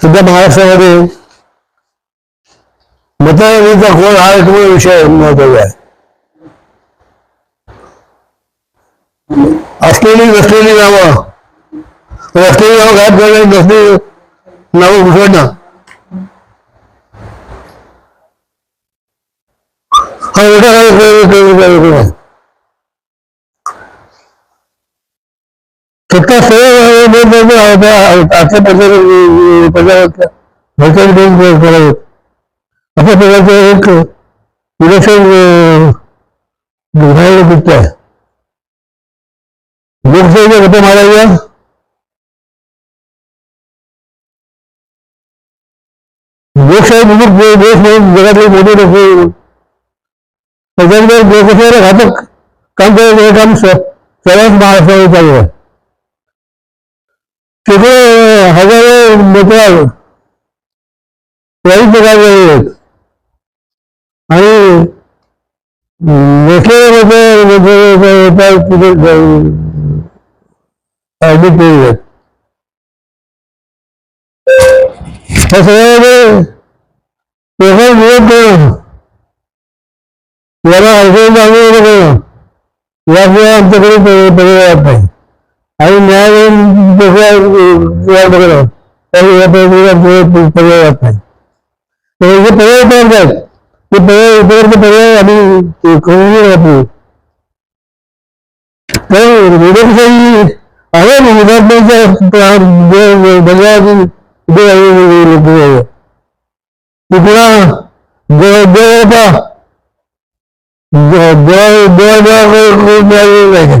सध्या महाराष्ट्रामध्ये मतदानाचा कोण हा एक विषय महत्त्वाचा आहे. असलेली नसलेली नावं असलेली नावं गायब करणे नसलेली नावं घुसडणं हा मोठा कार्यक्रम आहे सत्ता आजच्या प्रजावरच्या भरताची दोन करावेत अशा प्रकारचं एक इलेक्शन घडायला दिसत आहे लोकशाहीच्या गप्पा मारायच्या लोकशाही म्हणजे देश म्हणून जगातले मोठे लोक त्याच्यानंतर लोकशाहीला घातक काम करायचं हे काम सर्वात महाराष्ट्रामध्ये चालू आहे. तिथे हजारो मतदार वाईट प्रकारचे आहेत आणि नसलेले लोक तिथे ऍडमिट केलेले आहेत त्या सगळ्यामध्ये पेपर आणि न्यायालयीन प्रक्रिया बघणं या प्रक्रिया पर्याय राहत नाही तर जे पर्याय उपलब्ध आहेत ते पर्याय उपलब्ध पर्याय आम्ही करून वापरू तर लोकशाही आहे ना विधानसभेच्या बंगाल पुन्हा जवळपास मिळालेलं नाही आलेली आहे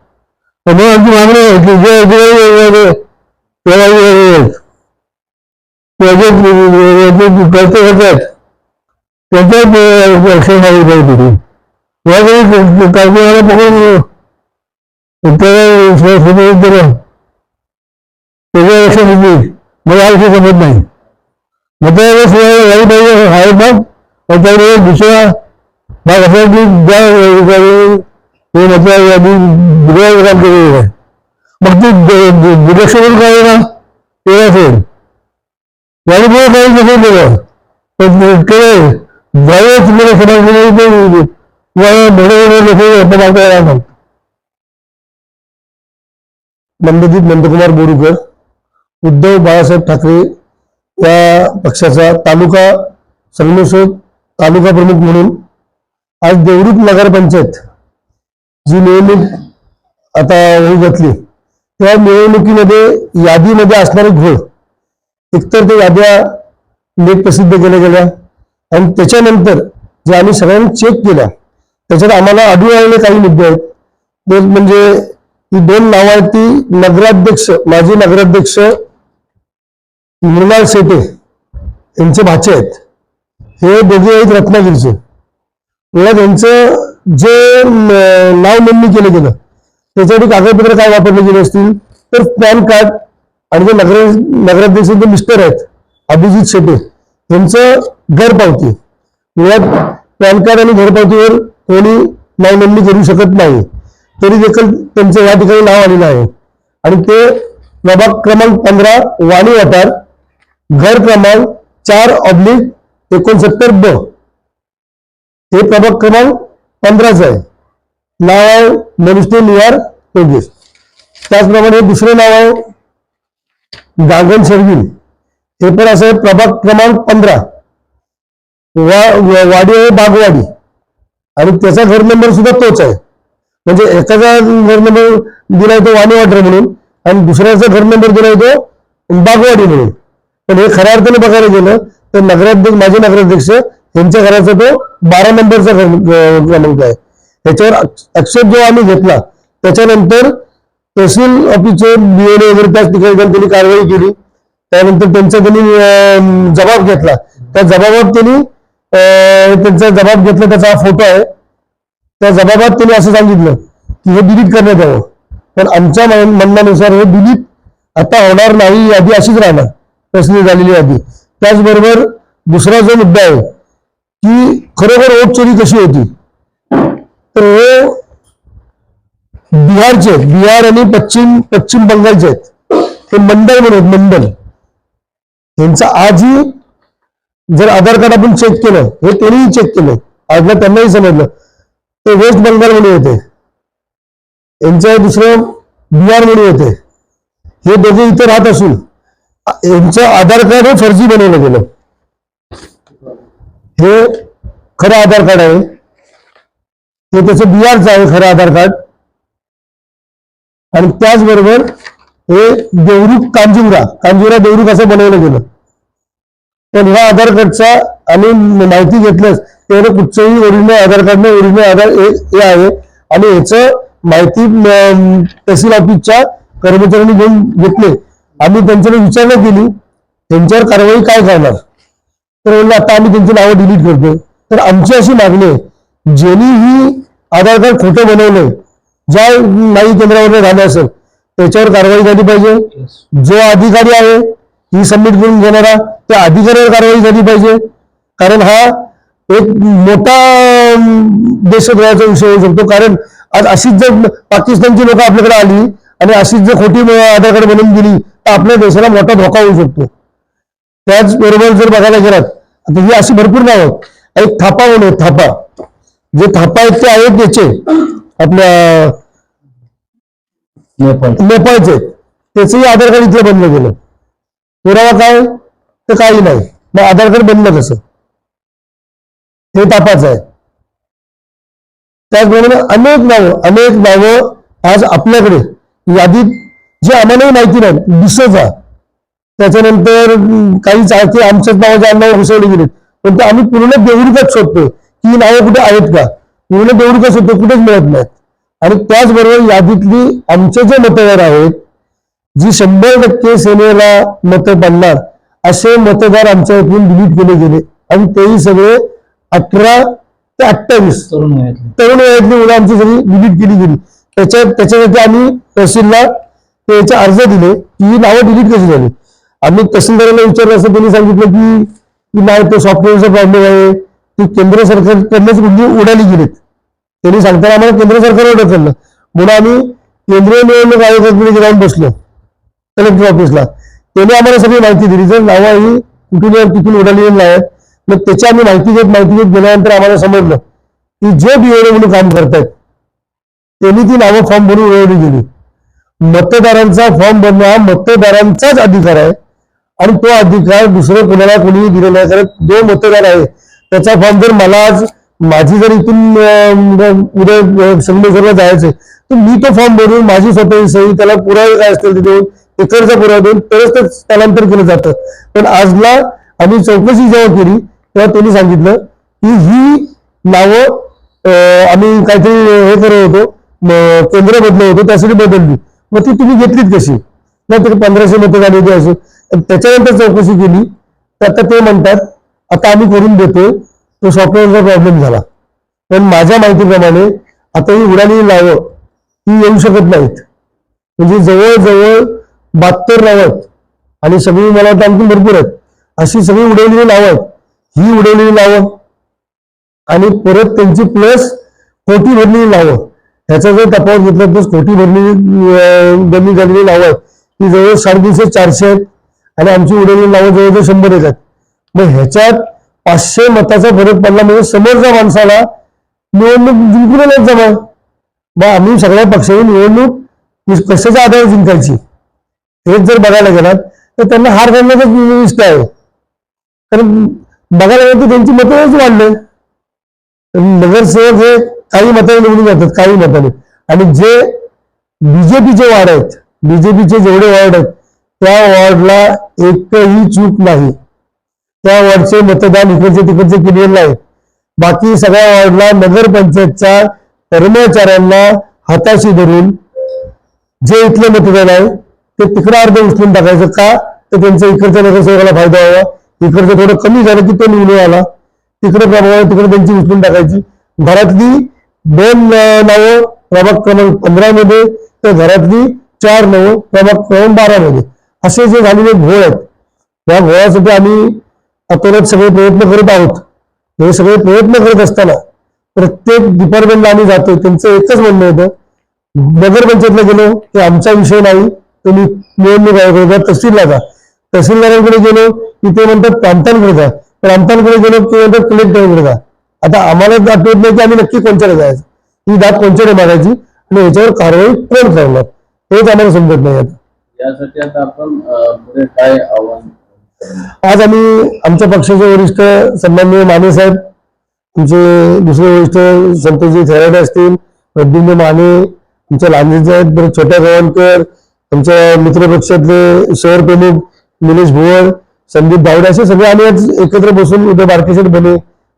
त्यामुळे महाराष्ट्र मत आहे त्यामुळे आमची मागणी आहे की जे जे प्रयत्न करतात त्यांच्यात लक्षण झाली पाहिजे यावेळी कारखान्याला पकडून त्याला त्याच्या लक्षात येते मला हा हे मतदार यादी दुर्गा काम केलेलं आहे. मग ती दुर्लक्ष करून काय ना? ते असेल यामुळे काही नसेल केलं. पण केलं. ज्यावेळेस तुम्हाला समाज किंवा मोठे लोक आपण आपल्याला नंदजित नंदकुमार बोरुकर उद्धव बाळासाहेब ठाकरे या पक्षाचा तालुका संगमेश्वर तालुका प्रमुख म्हणून आज देवरूप नगरपंचायत जी निवडणूक आता होऊ घातली त्या निवडणुकीमध्ये यादीमध्ये असणारे घोळ एकतर ते याद्या लेख प्रसिद्ध केल्या गेल्या आणि त्याच्यानंतर जे आम्ही सगळ्यांनी चेक केल्या त्याच्यात आम्हाला आढळून आलेले काही मुद्दे आहेत. एक म्हणजे ही दोन नावं आहेत ती नगराध्यक्ष माजी नगराध्यक्ष मृणाल शेटे यांचे भाचे आहेत. हे दोघे आहेत रत्नागिरीचे. मुळात यांचं जे नाव नोंदणी केलं गेलं त्याच्यासाठी कागदपत्र काय वापरले गेले असतील? तर पॅन कार्ड आणि जे नगर नगराध्यक्ष जे मिस्टर आहेत अभिजित शेटे यांचं घरपावती मुळात पॅन कार्ड आणि घरपावतीवर कोणी नाव नोंदणी करू शकत नाही. तरी देखील त्यांचं या ठिकाणी नाव आलेलं आहे. आणि ते प्रभाग क्रमांक पंधरा वाणी वाटार घर क्रमांक चार ऑब्लिक एकोणसत्तर ब. हे प्रभाग क्रमांक पंधराच आहे. नाव आहे मनुष्य निवार योगेश. त्याचप्रमाणे दुसरं नाव आहे गांगण शर्विल. हे पण असं आहे प्रभाग क्रमांक पंधरा. वा वाडी आहे बागवाडी. आणि त्याचा घर नंबर सुद्धा तोच आहे. म्हणजे एकाचा घर नंबर दिला येतो वाणी वाटर म्हणून आणि दुसऱ्याचा घर नंबर दिला तो बागवाडी म्हणून. पण हे खऱ्या अर्थाने बघायला गेलं तर नगराध्यक्ष माझे नगराध्यक्ष यांच्या घराचा तो बारा नंबरचा क्रमांक आहे. त्याच्यावर आक्षेप जेव्हा आम्ही घेतला त्याच्यानंतर तहसील ऑफिसचे बीएलए वगैरे त्याच ठिकाणी त्यांनी कारवाई केली. त्यानंतर त्यांचा त्यांनी जबाब घेतला. त्या जबाबात त्यांनी त्यांचा जबाब घेतला त्याचा हा फोटो आहे. त्या जबाबात त्यांनी असं सांगितलं की हे डिलीट करण्यात यावं. पण आमच्या म्हणण्यानुसार हे डिलीट आता होणार नाही यादी अशीच राहणार. तसली झालेली यादी. त्याचबरोबर दुसरा जो मुद्दा आहे की खरोखर वोट चोरी कशी होती? तर हे बिहारचे बिहार आणि पश्चिम पश्चिम बंगालचे आहेत. हे मंडळ म्हणून मंडल. यांचा आजही जर आधार कार्ड आपण चेक केलं हे त्यांनीही चेक केलं. आजला त्यांनाही समजलं. ते वेस्ट बंगाल म्हणून होते. यांचं दुसरं बिहार म्हणून होते. हे दोघे इथे राहत असून यांचं आधार कार्ड हे फर्जी बनवलं गेलं. हे खरं आधार कार्ड आहे. हे त्याचं बिहारचं आहे खरं आधार कार्ड. आणि त्याचबरोबर हे देवरूख कांजुरा कांजुरा देवरूख असं बनवलं गेलं. पण ह्या आधार कार्डचा आणि माहिती घेतल्यास तेवढं कुठचंही ओरिजिनल आधार कार्ड नाही ओरिजिनल आधार हे आहे. आणि ह्याचं माहिती तहसील ऑफिसच्या कर्मचाऱ्यांनी घेऊन घेतले. आम्ही त्यांच्याकडे विचारणा केली. त्यांच्यावर कारवाई काय करणार? तर म्हणलं आता आम्ही त्यांची नावं डिलीट करतो. तर आमची अशी मागणी आहे ज्यांनी ही आधार कार्ड खोटं बनवलंय ज्या नाही केंद्रावर झालं असेल त्याच्यावर कारवाई झाली पाहिजे. जो अधिकारी आहे ही सबमिट करून घेणारा त्या अधिकाऱ्यावर कारवाई झाली पाहिजे. कारण हा एक मोठा देशद्रोहाचा विषय होऊ शकतो. कारण आज अशीच जर पाकिस्तानची लोक आपल्याकडे आली आणि अशीच जर खोटी आधार कार्ड बनवून गेली तर आपल्या देशाला मोठा धोका होऊ शकतो. त्याचबरोबर जर बघायला गेलात आता ही अशी भरपूर नावं. एक थापा म्हणून आहे, थापा. जे थापा आहेत ते आहेत त्याचे आपल्या नेपाळचे. त्याचंही आधार कार्ड इथलं बनलं गेलं. पुरावा काय? तर काही नाही. मग आधार कार्ड बनलं कसं? हे तापाचं आहे. त्याचप्रमाणे अनेक नावं अनेक नावं आज आपल्याकडे. यादीत जी आम्हालाही माहिती नाही डिसोजा त्याच्यानंतर काही चाळके आमच्याच नावं घुसवली गेलीत. पण ते आम्ही पूर्ण देवडूकच शोधतोय. की ही नावं कुठे आहेत का? पूर्ण देवडूकच शोधतो कुठेच मिळत नाहीत. आणि त्याचबरोबर यादीतली आमचे जे मतदार आहेत जी शंभर टक्के सेनेला मतं पडणार असे मतदार आमच्या इथून डिलीट केले गेले. आणि तेही सगळे अठरा ते अठ्ठावीस तरुण तरुण वयातली मुलं आमची सगळी डिलीट केली गेली. त्याच्या त्याच्यासाठी आम्ही तहसीलला त्याचे अर्ज दिले की ही नावं डिलीट कशी झाली? आम्ही तहसीलदारांना विचारलं असं त्यांनी सांगितलं की की नाही तो सॉफ्टवेअरचा प्रॉब्लेम आहे. ती केंद्र सरकारकडनंच म्हणजे उडाली गेलीत. त्यांनी सांगताना आम्हाला केंद्र सरकारवर ढकललं म्हणून आम्ही केंद्रीय निवडणूक आयोगाकडे जाऊन बसलो. कलेक्टर ऑफिसला त्याने आम्हाला सगळी माहिती दिली. जर नावं ही कुठून तिथून उडालेली नाहीत. मग त्याची आम्ही माहिती घेत माहिती घेत गेल्यानंतर आम्हाला समजलं की जे बिओडे म्हणून काम करतायत त्यांनी ती नावं फॉर्म भरून उडवली गेली. मतदारांचा फॉर्म भरणं हा मतदारांचाच अधिकार आहे. आणि तो अधिकार दुसरं कोणाला कोणीही दिलेला नाही. कारण जो मतदार आहे त्याचा फॉर्म जर मला आज माझी जर इथून उद्या अं, संगमेश्वरला जायचंय तर मी तो फॉर्म भरून माझी स्वतःची सही त्याला पुरावे काय असतील ते देऊन पुरावा देऊन तरच ते स्थलांतर केलं जातं. पण आजला आम्ही चौकशी जेव्हा केली तेव्हा त्यांनी सांगितलं की ही नावं आम्ही काहीतरी हे करत होतो केंद्र बदलत होतो त्यासाठी बदलली. मग ती तुम्ही घेतलीत कशी? नाही तर पंधराशे मतं झाली होती असे. त्याच्यानंतर चौकशी केली. तर आता ते म्हणतात आता आम्ही करून देतो तो सॉफ्टवेअरचा प्रॉब्लेम झाला. पण माझ्या माहितीप्रमाणे आता ही उडालेली नावं ही येऊ शकत नाहीत. म्हणजे जवळजवळ बहात्तर नावं आणि सगळी मला वाटतं आणखी भरपूर आहेत. अशी सगळी उडवलेली नावं ही उडवलेली नावं आणि परत त्यांची प्लस कोटी भरलेली नावं ह्याचा जर तपास घेतला तर कोटी भरलेली गर्मी झालेली नावं आहेत. ती जवळ साडेतीनशे चारशे आहेत. आणि आमची उडवलेली नावं जवळजवळ शंभर येतात. आहेत मग ह्याच्यात पाचशे मताचा फरक पडला म्हणजे समोरच्या माणसाला निवडणूक जिंकूनच जमा. मग आम्ही सगळ्या पक्षाची निवडणूक कशाच्या आधारे जिंकायची? हेच जर बघायला गेलात तर त्यांना हार करण्याचाच निष्ठा आहे. कारण बघायला गेलं तर त्यांची मतच वाढले नगरसेवक हे काही मताने निवडून जातात काही मताने. आणि जे बीजेपीचे वार्ड आहेत बीजेपीचे जेवढे वार्ड आहेत त्या वॉर्डला एकही चूक नाही. त्या वॉर्डचे मतदान इकडचे तिकडचे केलेले नाही बाकी सगळ्या वॉर्डला नगरपंचायतच्या कर्मचाऱ्यांना हाताशी धरून जे इथले मतदान आहे ते तिकडं अर्ध उचलून टाकायचं का? तर त्यांचा इकडच्या नगरसेवकाला फायदा व्हावा. इकडचं थोडं कमी झालं की तो निवडून आला. तिकडे प्रभाव तिकडे त्यांची उचलून टाकायची. घरातली दोन नावं प्रभाग क्रमांक पंधरामध्ये तर घरातली चार नवं प्रभाग क्रमांक बारामध्ये. असे जे झालेले घोळ आहेत या घोळासाठी आम्ही अतोनात सगळे प्रयत्न करत आहोत. हे सगळे प्रयत्न करत असताना प्रत्येक डिपार्टमेंटला आम्ही जातो त्यांचं एकच म्हणणं होतं नगरपंचायतला गेलो की आमचा विषय नाही. तुम्ही निवडणूक आयोगाकडे तहसीलला जा. तहसीलदारांकडे गेलो की ते म्हणतात प्रांतांकडे जा. प्रांतांकडे गेलो की म्हणतात कलेक्टरकडे जा. आता आम्हाला आठवत नाही की आम्ही नक्की कोणच्याकडे जायचं. ही दात कोणच्याकडे मागायची? आणि याच्यावर कारवाई कोण करणार? हेच आम्हाला समजत नाही आता. त्यासाठी आता आपण पुढे काय आव्हान आज आम्ही आमच्या पक्षाचे वरिष्ठ सन्माननीय माने साहेब तुमचे दुसरे वरिष्ठ संतोषजी थेराडे असतील प्रद्युम्न माने तुमच्या लांजेचे आहेत बरेच छोट्या गव्हाणकर आमच्या मित्रपक्षातले शहर प्रमुख निलेश भुवर संदीप धावडे असे सगळे आम्ही आज एकत्र बसून उद्या बारकेशेट बने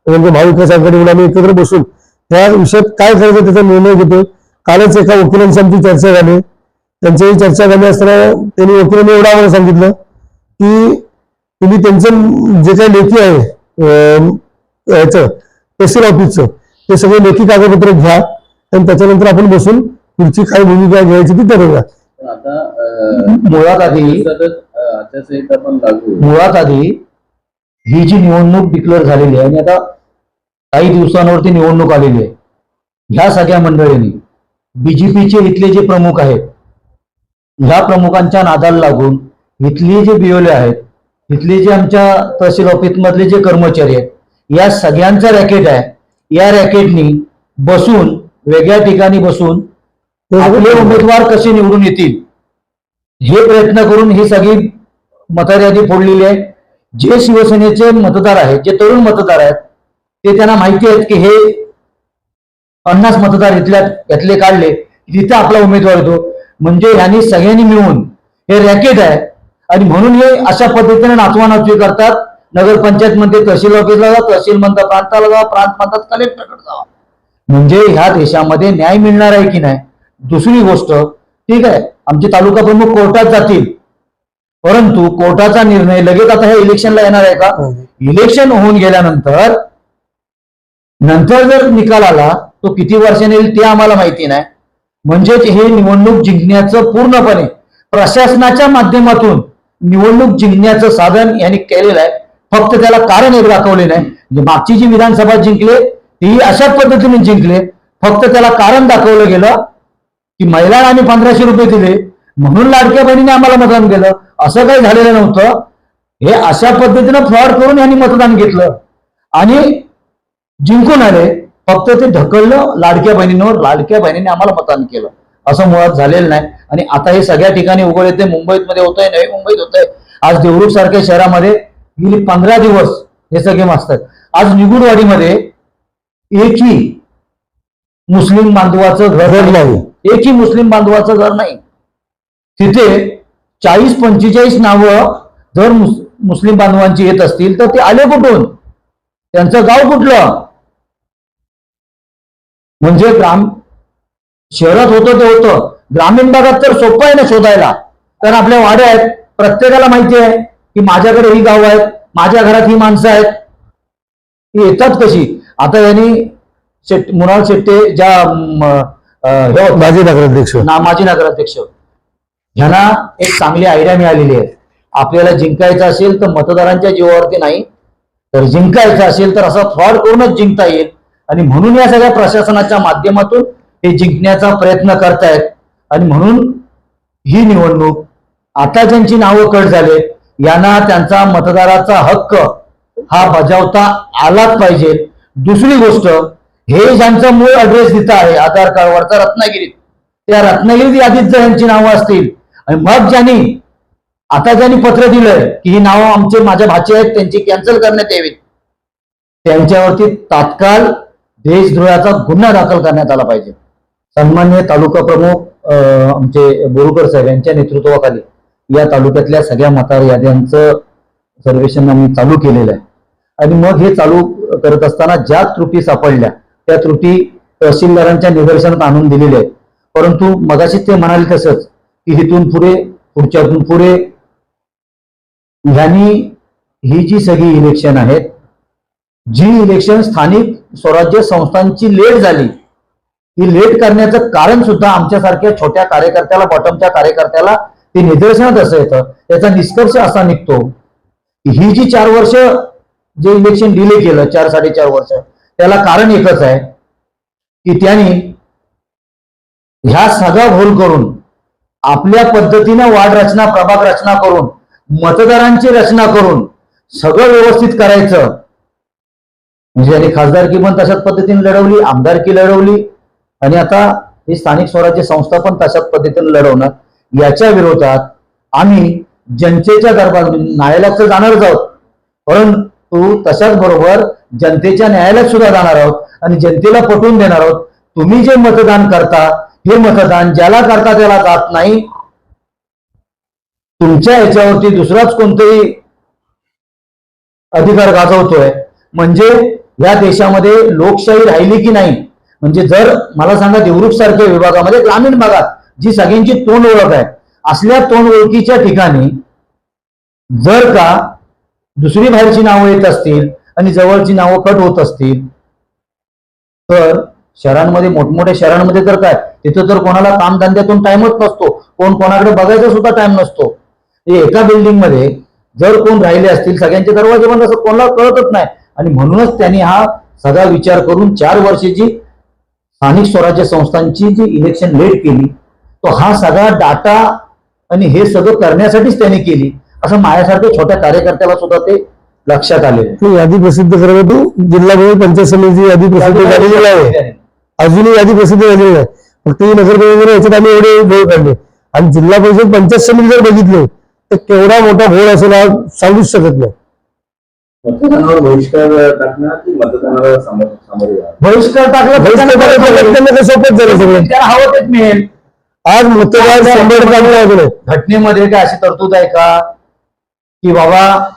म्हणजे महाविकास आघाडी म्हणून आम्ही एकत्र बसून त्या विषयात काय करायचं त्याचा निर्णय घेतो कालच एका वकिलांशी आमची चर्चा झाली. त्यांच्याही चर्चा झाली असताना त्यांनी वकिलांनी एवढं आम्हाला सांगितलं की तुम्ही त्यांचं जे काही लेखी आहे याचं तहसील ऑफिसचं ते सगळे लेखी कागदपत्र घ्या आणि त्याच्यानंतर आपण बसून पुढची काय भूमिका घ्यायची ती ठरवूया. आता मुळात आधी मुळात आधी ही जी निवडणूक डिक्लेअर झालेली आहे आणि आता काही दिवसांवरती निवडणूक आलेली आहे ह्या सगळ्या मंडळींनी बीजेपीचे इथले जे प्रमुख आहेत ह्या प्रमुखांच्या नादाला लागून इथली जे बिओले आहेत इथली जे आमच्या तहसील ऑफिस मधले जे कर्मचारी आहेत या सगळ्यांचा रॅकेट आहे. या रॅकेटनी बसून वेगळ्या ठिकाणी बसून आपले उमेदवार कसे निवडून येतील हे प्रयत्न करून ही सगळी मतदार यादी फोडलेली आहे. जे शिवसेनेचे मतदार आहेत जे तरुण मतदार आहेत ते त्यांना माहिती आहेत की हे पन्नास मतदार इथल्या यातले काढले तिथं आपला उमेदवार येतो म्हणजे यांनी सगळ्यांनी मिळून हे रॅकेट आहे. आणि म्हणून हे अशा पद्धतीने नाचवा करतात. नगरपंचायत मध्ये तहसील ऑफिसला जा तहसील म्हणतात प्रांताला जा प्रांत म्हणतात कलेक्टरकडे जा. म्हणजे ह्या देशामध्ये न्याय मिळणार आहे की नाही? दुसरी गोष्ट ठीक आहे आमचे तालुका प्रमुख कोर्टात जातील. परंतु कोर्टाचा निर्णय लगेच आता हे इलेक्शनला येणार आहे का? इलेक्शन होऊन गेल्यानंतर नंतर जर निकाल आला तो किती वर्षांनी येईल ते आम्हाला माहिती नाही. म्हणजेच हे निवडणूक जिंकण्याचं पूर्णपणे प्रशासनाच्या माध्यमातून निवडणूक जिंकण्याचं साधन यांनी केलेलं आहे. फक्त त्याला कारण एक दाखवले नाही म्हणजे मागची जी विधानसभा जिंकले ती अशा पद्धतीने जिंकले. फक्त त्याला कारण दाखवलं गेलं की महिलांना आम्ही पंधराशे रुपये दिले. म्हणून लाडक्या बहिणीने आम्हाला मतदान केलं. असं काही झालेलं नव्हतं. हे अशा पद्धतीनं फ्रॉड करून यांनी मतदान घेतलं. आणि जिंकून आले. फक्त ते ढकललं लाडक्या बहिणींवर लाडक्या बहिणीने आम्हाला मतदान केलं. असं मुळात झालेलं नाही. आणि आता हे सगळ्या ठिकाणी उघड येते मुंबईत मध्ये होतंय नवी मुंबईत होतंय. आज देवरूख सारख्या शहरामध्ये गेली पंधरा दिवस हे सगळे असतात आज निगुडवाडीमध्ये एकही मुस्लिम बांधवाचं घर नाही. एकही मुस्लिम बांधवाचं घर नाही. तिथे चाळीस पंचेचाळीस नावं जर मुस- मुस्लिम बांधवांची येत असतील तर ते आले कुठून? त्यांचं गाव कुठलं? म्हणजे ग्राम शहरात होतं ते होतं. ग्रामीण भागात तर सोपं आहे ना शोधायला. कारण आपल्या वाड्या आहेत. प्रत्येकाला माहिती आहे की माझ्याकडे ही गाव आहेत माझ्या घरात ही माणसं आहेत. ती येतात कशी? आता यांनी शेट मुनाल शेट्टे ज्या माजी नगराध्यक्ष. ना माजी नगराध्यक्ष. ह्यांना एक चांगली आयडिया मिळालेली आहे. आपल्याला जिंकायचं असेल तर मतदारांच्या जीवावरती नाही. तर जिंकायचं असेल तर असा फ्रॉड करूनच जिंकता येईल. आणि म्हणून या सगळ्या प्रशासनाच्या माध्यमातून हे जिंकण्याचा प्रयत्न करतायत. आणि म्हणून ही निवडणूक आता ज्यांची नावं कट झाले यांना त्यांचा मतदाराचा हक्क हा बजावता आलाच पाहिजे. दुसरी गोष्ट हे ज्यांचं मूळ ऍड्रेस दिता आहे आधार कार्डवरचा रत्नागिरीत त्या रत्नागिरीत यादीत जर यांची नावं असतील आणि मग ज्यांनी आता ज्यांनी पत्र दिलंय की ही नावं आमचे माझ्या भाचे आहेत त्यांची कॅन्सल करण्यात यावीत. त्यांच्यावरती तात्काळ देशद्रोहाचा गुन्हा दाखल करण्यात आला पाहिजे. सन्मान्य तालुका प्रमुख अं, आमचे बोरुकर साहेब यांच्या नेतृत्वाखाली या तालुक्यातल्या सगळ्या मतार याद्यांचं सर्वेक्षण आम्ही चालू केलेलं आहे. आणि मग हे चालू करत असताना ज्या त्रुटी सापडल्या त्या त्रुटी तहसीलदारांच्या निदर्शनात आणून दिलेल्या आहेत. परंतु मगाशीच ते म्हणाले तसंच की इथून पुढे पुढच्यातून पुढे ह्यांनी ही जी सगळी इलेक्शन आहेत जी इलेक्शन स्थानिक स्वराज्य संस्थांची लेट झाली. ही लेट करण्याचं कारण सुद्धा आमच्यासारख्या छोट्या कार्यकर्त्याला बॉटमच्या कार्यकर्त्याला ते निदर्शनात असं येतं. याचा निष्कर्ष असा निघतो ही जी चार वर्ष जे इलेक्शन डिले केलं चार साडेचार वर्ष त्याला कारण एकच आहे की त्यांनी ह्या सगळा भूल करून आपल्या पद्धतीनं वार्ड रचना प्रभाग रचना करून मतदारांची रचना करून सगळं व्यवस्थित करायचं. म्हणजे त्यांनी खासदारकी पण तशाच पद्धतीने लढवली आमदारकी लढवली. आणि आता ही स्थानिक स्वराज्य संस्था पण तशाच पद्धतीने लढवणार. याच्या विरोधात आम्ही जनतेच्या दरबार न्यायालयात तर जाणारच आहोत. परंतु तशाच बरोबर जनतेच्या न्यायालयात सुद्धा जाणार आहोत आणि जनतेला पटवून देणार आहोत. तुम्ही जे मतदान करता हे मतदान ज्याला करता त्याला जात नाही. तुमच्या ह्याच्यावरती दुसराच कोणतरी अधिकार गाजवतोय. म्हणजे या देशामध्ये लोकशाही राहिली की नाही? म्हणजे जर मला सांगा देवरुख सारख्या विभागामध्ये ग्रामीण भागात जी सगळ्यांची तोंड ओळख आहे असल्या तोंड ओळखीच्या ठिकाणी जर का दुसरी बाहेरची नावं येत असतील आणि जवळची नावं कट होत असतील तर शहरांमध्ये मोठमोठ्या शहरांमध्ये तर काय? तिथं तर कोणाला कामधंद्यातून टाइमच नसतो. कोण कोणाकडे बघायचा सुद्धा टाइम नसतो. म्हणजे एका बिल्डिंगमध्ये जर कोण राहिले असतील सगळ्यांचे दरवाजे बंद असतात कोणाला कळतच नाही. आणि म्हणूनच त्यांनी हा सगळा विचार करून चार वर्षाची स्थानिक स्वराज्य संस्थांची जी इलेक्शन लेट केली तो हा सगळा डाटा आणि हे सगळं करण्यासाठीच त्यांनी केली. असं माझ्यासारख्या छोट्या कार्यकर्त्याला सुद्धा ते लक्षात आले यादी प्रसिद्ध करत तू जिल्हा परिषद पंचायत समिती यादी प्रसिद्ध झालेली आहे. अजूनही यादी प्रसिद्ध झालेली आहे फक्त ही नगरपालिकेने याच्यात आम्ही एवढे घोळ काढले. आणि जिल्हा परिषद पंचायत समिती जर बघितले तर केवढा मोठा घोळ असेल हा सांगूच शकत नाही. मतदानावर बहिष्कार टाकणार की मतदानाला सामो- सामोरे जाणार? बहिष्कार टाकला बहिष्कार टाकला सोपंच झालं सगळं. त्याला हवं तेच मिळेल. आज मतदार शंभर ऐकलंय. घटनेमध्ये काय अशी तरतूद आहे का? की बाबा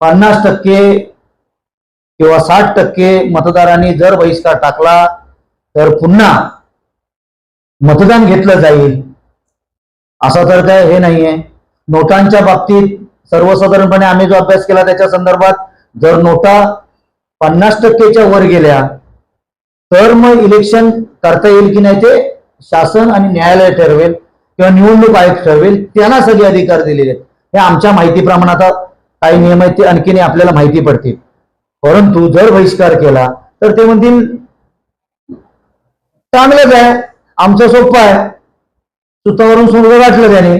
पन्नास टक्के किंवा साठ टक्के मतदारांनी जर बहिष्कार टाकला तर पुन्हा मतदान घेतलं जाईल. असं तर काय हे नाहीये. नोटांच्या बाबतीत सर्वसाधारणपणे आम्ही जो अभ्यास केला त्याच्या संदर्भात जर नोटा पन्नास टक्केच्या वर गेल्या तर मग इलेक्शन करता येईल की नाही ते शासन आणि न्यायालय ठरवेल किंवा निवडणूक आयोग ठरवेल त्यांना सगळे अधिकार दिलेले आहेत. हे आमच्या माहितीप्रमाणे आता काही नियम आहेत ते आणखीने आपल्याला माहिती पडतील. परंतु जर बहिष्कार केला तर ते म्हणतील चांगलंच आहे आमचं सोपं आहे. सुतावरून सुरू गाठलं त्याने.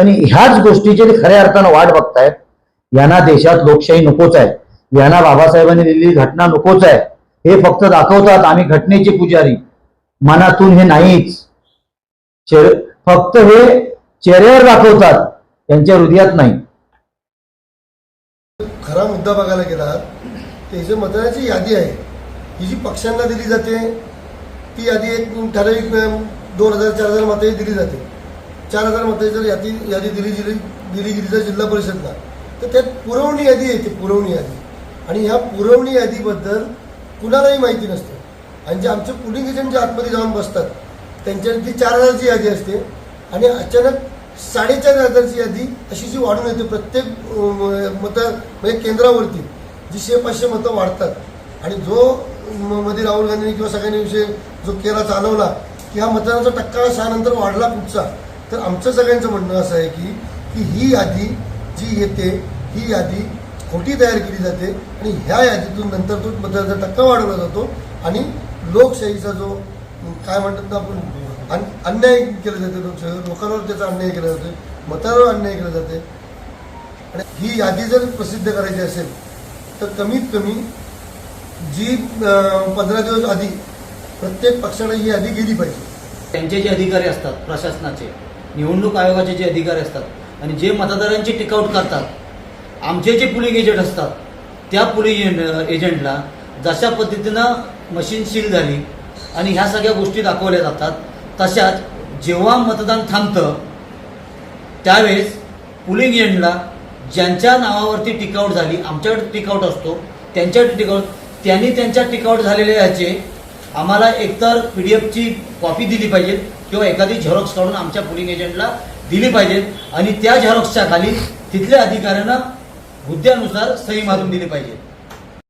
आणि ह्याच गोष्टीची ते खऱ्या अर्थानं वाट बघतायत यांना देशात लोकशाही नकोच आहे. यांना बाबासाहेबांनी दिलेली घटना नकोच आहे. हे फक्त दाखवतात आम्ही घटनेचे पुजारी. मनातून हे नाहीच. फक्त हे चेहऱ्यावर दाखवतात. त्यांच्या हृदयात नाही. खरा मुद्दा बघायला गेला तर ही मतदानाची यादी आहे ही जी पक्षांना दिली जाते ती यादी एक ठराविक दोन हजार चार हजार मतं दिली जाते. चार हजार मते जर यादी यादी दिली गेली दिली गेली जर जिल्हा परिषदला. तर त्यात पुरवणी यादी येते पुरवणी यादी. आणि ह्या पुरवणी यादीबद्दल कुणालाही माहिती नसते. आणि जे आमचे पुलिंग एजंट जे आतमध्ये जाऊन बसतात त्यांच्या ती चार हजारची यादी असते. आणि अचानक साडेचार हजारची यादी अशी जी वाढून येते. प्रत्येक मतं म्हणजे केंद्रावरती जी शे पाचशे मतं वाढतात. आणि जो म- मध्ये राहुल गांधींनी किंवा सगळ्यांनी विषय जो केला चालवला की हा मतदानाचा टक्का सहा नंतर वाढला पुढचा. तर आमचं सगळ्यांचं म्हणणं असं आहे की की ही यादी जी येते ही यादी खोटी तयार केली जाते आणि ह्या यादीतून नंतर तो मतदानाचा टक्का वाढवला जातो आणि लोकशाहीचा जो काय म्हणतात ना आपण अन- अन्याय केला जाते लोकशाही लोकांवर त्याचा अन्याय केला जातो मतांवर अन्याय केला जाते आणि ही यादी जर प्रसिद्ध करायची असेल तर कमीत कमी जी पंधरा दिवस आधी प्रत्येक पक्षाने ही यादी गेली पाहिजे. त्यांचे जे अधिकारी असतात प्रशासनाचे निवडणूक आयोगाचे जे अधिकारी असतात आणि जे मतदारांची टिकआउट करतात आमचे जे पुलिंग एजंट असतात त्या पुलिंग एजंटला जशा पद्धतीनं मशीन सील झाली आणि ह्या सगळ्या गोष्टी दाखवल्या जातात तशाच जेव्हा मतदान थांबतं त्यावेळेस पुलिंग एजंटला ज्यांच्या नावावरती टिकआउट झाली आमच्याकडे टिकआउट असतो त्यांच्याकडे टिकआउट त्यांनी त्यांच्या टिकआउट झालेल्या याचे आम्हाला एकतर पी डी एफची कॉपी दिली पाहिजे किंवा एखादी झेरॉक्स काढून आमच्या पुलिंग एजंटला दिली पाहिजे. आणि त्या झेरॉक्सच्या खाली तिथल्या अधिकाऱ्यांना हुद्द्यानुसार सही मारून दिली पाहिजे.